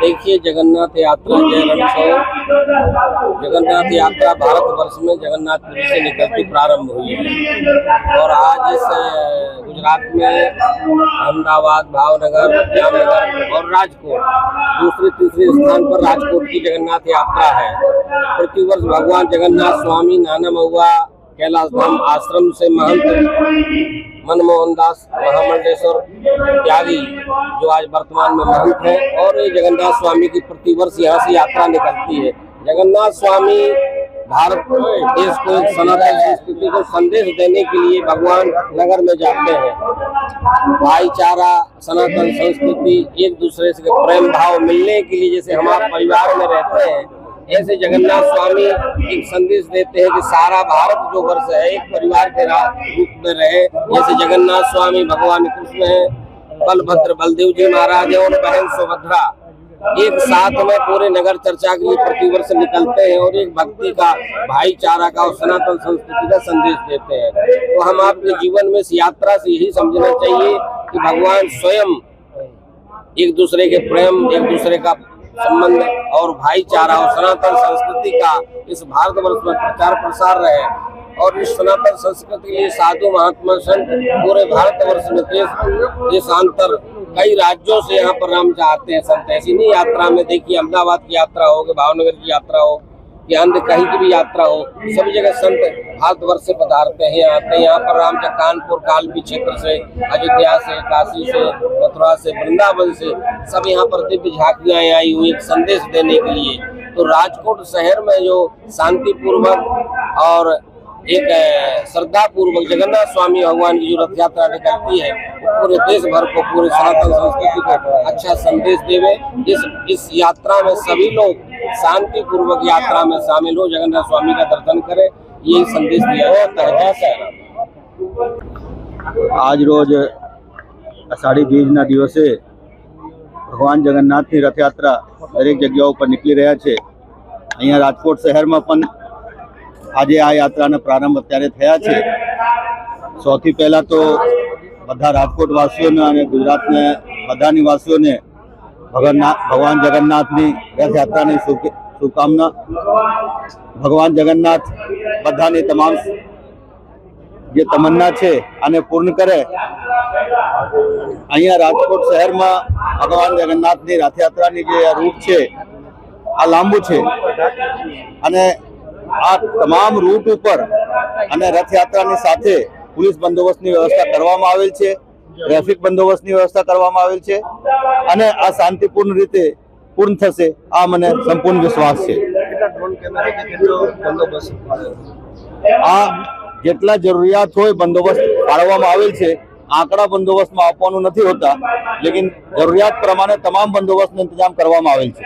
देखिए, जगन्नाथ यात्रा जय रणोत्सव जगन्नाथ यात्रा भारत वर्ष में जगन्नाथपुरी से निकलती प्रारंभ हुई है। और आज इस गुजरात में अहमदाबाद, भावनगर जामनगर और राजकोट, दूसरे तीसरे स्थान पर राजकोट की जगन्नाथ यात्रा है। प्रतिवर्ष भगवान जगन्नाथ स्वामी, नाना महुआ, कैलाश धाम आश्रम से महंत मनमोहन दास महामंडेश्वर त्यागी जो आज वर्तमान में महंत है, और ये जगन्नाथ स्वामी की प्रतिवर्ष यहाँ से यात्रा निकलती है। जगन्नाथ स्वामी भारत देश को एक सनातन संस्कृति को संदेश देने के लिए भगवान नगर में जाते हैं। भाईचारा, सनातन संस्कृति, एक दूसरे से प्रेम भाव मिलने के लिए जैसे हमारे परिवार में रहते हैं ऐसे जगन्नाथ स्वामी एक संदेश देते हैं कि सारा भारत जो वर्ष है, एक परिवार के रूप में रहे। जैसे जगन्नाथ स्वामी भगवान कृष्ण है, बलभद्र बलदेव जी महाराज है, और बहन सुभद्रा। एक साथ में पूरे नगर चर्चा के लिए प्रतिवर्ष निकलते हैं और एक भक्ति का, भाईचारा का और सनातन संस्कृति का संदेश देते हैं। तो हम आपके जीवन में इस यात्रा से यही समझना चाहिए कि भगवान स्वयं एक दूसरे के प्रेम, एक दूसरे का संबंध और भाईचारा और सनातन संस्कृति का इस भारत वर्ष में प्रचार प्रसार रहे और इस सनातन संस्कृति के लिए साधु महात्मा संत पूरे भारत वर्ष में देश, देशांतर कई राज्यों से यहाँ पर राम चाहते हैं संत। ऐसी नहीं यात्रा में देखिए, अहमदाबाद की यात्रा हो, भावनगर की यात्रा हो कि अन्य कहीं की भी यात्रा हो, सभी जगह संत भारतवर्ष से पधारते हैं, आते हैं यहाँ पर राम जी कानपुर, कालपी क्षेत्र से, अयोध्या से, काशी से, मथुरा से, वृंदावन से, सब यहाँ पर दिव्य झांकियाँ आई हुई संदेश देने के लिए। तो राजकोट शहर में जो शांति पूर्वक और एक श्रद्धा पूर्वक जगन्नाथ स्वामी भगवान की जो रथ यात्रा निकलती है, पूरे देश भर को, पूरे सनातन संस्कृति को अच्छा संदेश देवे। इस इस यात्रा में सभी लोग शांति पूर्वक यात्रा में शामिल हो जगन्नाथ स्वामी का दर्शन करें यही संदेश दिया जाता है जय साईं આજ રોજ અષાઢી બીજના દિવસે ભગવાન જગન્નાથની રથયાત્રા દરેક જગ્યાઓ પર નીકળી રહ્યા છે અહીંયા રાજકોટ શહેરમાં પણ આજે આ યાત્રાનો પ્રારંભ અત્યારે થયા છે સૌથી પહેલાં તો બધા રાજકોટ વાસીઓને અને ગુજરાતને બધા નિવાસીઓને ભગવાન ભગવાન જગન્નાથની રથયાત્રાની શુભ- શુભકામના. ભગવાન જગન્નાથ બધાની તમામ જે તમન્ના છે આને પૂર્ણ કરે. અહીંયા રાજકોટ શહેરમાં ભગવાન જગન્નાથની રથયાત્રાની જે રૂટ છે, આ લાંબુ છે. અને આ તમામ રૂટ ઉપર અને રથયાત્રાની સાથે પોલીસ બંદોબસ્તની વ્યવસ્થા કરવામાં આવેલ છે. ટ્રાફિક બંદોબસ્તની વ્યવસ્થા કરવામાં આવેલ છે અને આ શાંતિપૂર્ણ રીતે પૂર્ણ થશે આ મને સંપૂર્ણ વિશ્વાસ છે. આ જેટલા જરૂરિયાત હોય બંદોબસ્ત ફાળવવામાં આવેલ છે આંકડા બંદોબસ્તમાં આપવાનું નથી હોતા લેકિન જરૂરિયાત પ્રમાણે તમામ બંદોબસ્તનો ઇંતજામ કરવામાં આવેલ છે.